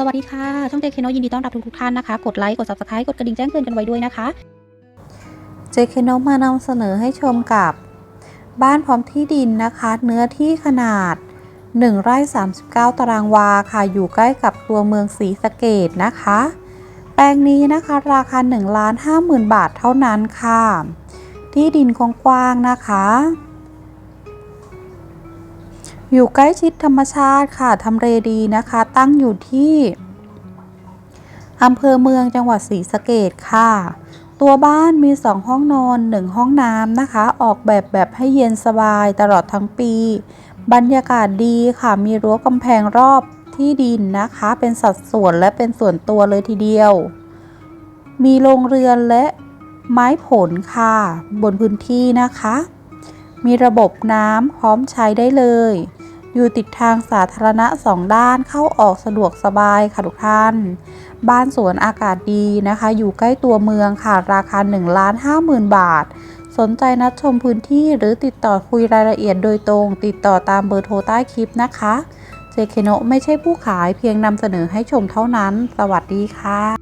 สวัสดีค่ะ ช่องเจคโนยินดีต้อนรับทุกทุกท่านนะคะ กดไลค์ กด subscribe กดกระดิ่งแจ้งเตือนกันไว้ด้วยนะคะเจเคโนมานำเสนอให้ชมกับ บ้านพร้อมที่ดินนะคะ เนื้อที่ขนาด 1 ไร่ 39 ตารางวาค่ะ อยู่ใกล้กับตัวเมืองศรีสะเกดนะคะ แปลงนี้นะคะ ราคา1ล้าน5 0,000 บาทเท่านั้นค่ะ ที่ดินกว้างๆนะคะ อยู่ใกล้ชิดธรรมชาติค่ะทำเลดีนะคะ ตั้งอยู่ที่อำเภอเมืองจังหวัดศรีสะเกดค่ะ ตัวบ้านมี 2 ห้องนอน 1 ห้องน้ำนะคะ ออกแบบแบบให้เย็นสบายตลอดทั้งปี บรรยากาศดีค่ะ มีรั้วกำแพงรอบที่ดินนะคะ เป็นสัดส่วนและเป็นส่วนตัวเลยทีเดียว มีโรงเรือนและไม้ผลค่ะ บนพื้นที่นะคะ มีระบบน้ำพร้อมใช้ได้เลย อยู่ติดทางสาธารณะสองด้านเข้าออกสะดวกสบายค่ะทุกท่าน บ้านสวนอากาศดีนะคะ อยู่ใกล้ตัวเมืองค่ะ ราคา1ล้าน5 0,000 บาท สนใจนัดชมพื้นที่หรือติดต่อคุยรายละเอียดโดยตรง ติดต่อตามเบอร์โทรใต้คลิปนะคะเจเคโนไม่ใช่ผู้ขายเพียงนำเสนอให้ชมเท่านั้น สวัสดีค่ะ